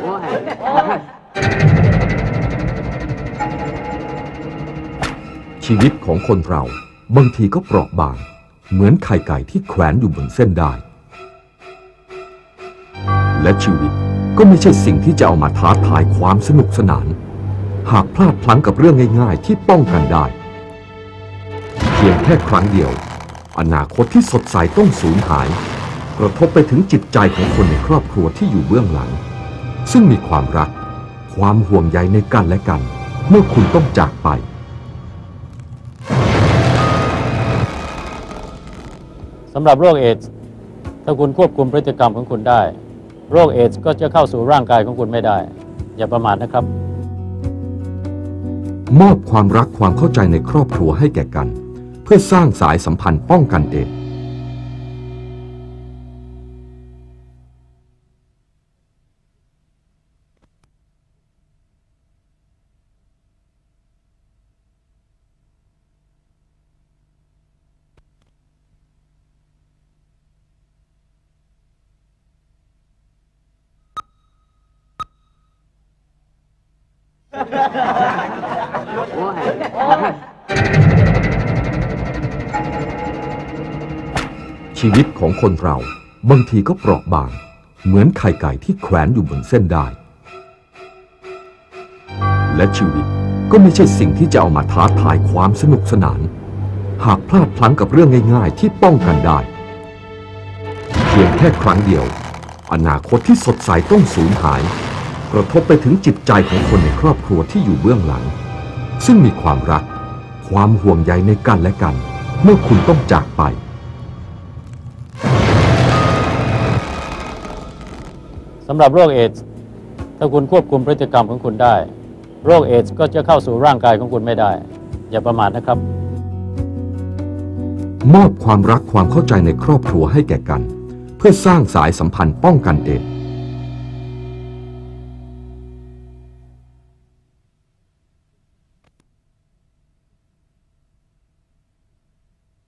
โอ้ยชีวิตของคนเราบางทีก็เปราะบาง เหมือนไข่ไก่ที่แขวนอยู่บนเส้นได้ และชีวิตก็ไม่ใช่สิ่งที่จะเอามาท้าทายความสนุกสนาน หากพลาดพลั้งกับเรื่องง่าย ๆ ที่ป้องกันได้ เพียงแค่ครั้งเดียว อนาคตที่สดใสต้องสูญหาย กระทบไปถึงจิตใจของคนในครอบครัวที่อยู่เบื้องหลัง ซึ่งมีความรัก ความห่วงใยในกันและกัน เมื่อคุณต้องจากไป สำหรับโรคเอดส์ถ้าคุณควบคุมพฤติกรรมของคุณได้ โรคเอดส์ก็จะเข้าสู่ร่างกายของคุณไม่ได้ อย่าประมาทนะครับ มอบความรักความเข้าใจในครอบครัวให้แก่กัน เพื่อสร้างสายสัมพันธ์ป้องกันเอดส์ โอ้ยชีวิตของคนเราบางทีก็เปราะบาง เหมือนไข่ไก่ที่แขวนอยู่บนเส้นได้ และชีวิตก็ไม่ใช่สิ่งที่จะเอามาท้าทายความสนุกสนาน หากพลาดพลั้งกับเรื่องง่ายๆ ที่ป้องกันได้ เพียงแค่ครั้งเดียว อนาคตที่สดใสต้องสูญหาย กระทบไปถึงจิตใจของคนในครอบครัวที่อยู่เบื้องหลัง ซึ่งมีความรัก ความห่วงใยในกันและกัน เมื่อคุณต้องจากไป สำหรับโรคเอดส์ถ้าคุณควบคุมพฤติกรรมของคุณได้ โรคเอดส์ก็จะเข้าสู่ร่างกายของคุณไม่ได้ อย่าประมาทนะครับ มอบความรักความเข้าใจในครอบครัวให้แก่กัน เพื่อสร้างสายสัมพันธ์ป้องกันเอดส์